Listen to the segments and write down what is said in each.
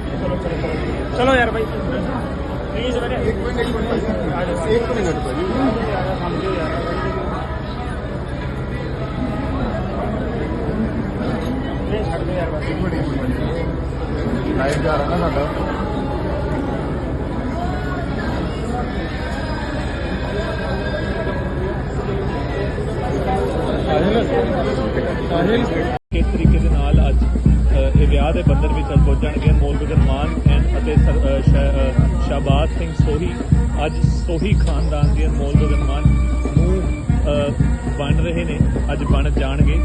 चलो यार भाई प्लीज एक मिनट एक मिनट एक मिनट लाइट जा रहा ना साढ़ा साहिल साहिल ਅ, ਦੇ ਬੰਦਰ ਵਿੱਚ ਅੱਜ ਪਹੁੰਚਣਗੇ ਮੋਲ ਬਿਗਰ ਮਾਨ ਅਤੇ ਸਰ- ਅ, ਸਿੰਘ ਸੋਹੀ। ਅੱਜ ਸੋਹੀ ਖਾਨਦਾਨ ਦੇ ਮੋਲ ਬਿਗਰ ਨੂੰ ਬਣ ਰਹੇ ਨੇ ਅੱਜ ਬਣ ਜਾਣਗੇ।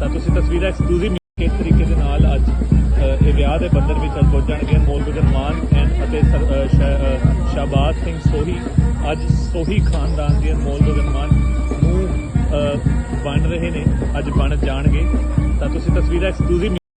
ਤਾਂ ਤੁਸੀਂ ਤਸਵੀਰਾਂ ਐਕਸਕਲੂਸਿਵ ਕਿਸ ਤਰੀਕੇ ਦੇ ਨਾਲ ਅੱਜ ਇਹ ਵਿਆਹ ਦੇ ਬੰਦਰ ਵਿੱਚ ਅੱਜ ਪਹੁੰਚਣਗੇ ਮੋਲ ਬਿਗਰ ਮਾਨ ਐਂਡ ਅਤੇ ਸਰ- ਅ, ਸ਼ਾ- ਸਿੰਘ ਸੋਹੀ। ਅੱਜ ਸੋਹੀ ਖਾਨਦਾਨ ਦੇ ਮੋਲ ਬਿਗਰ ਮਾਨ ਨੂੰ ਬਣ ਰਹੇ ਨੇ ਅੱਜ ਬਣ ਜਾਣਗੇ। ਤਾਂ ਤੁਸੀਂ ਤਸਵੀਰਾਂ ਐਕਸਕਲੂਸਿਵ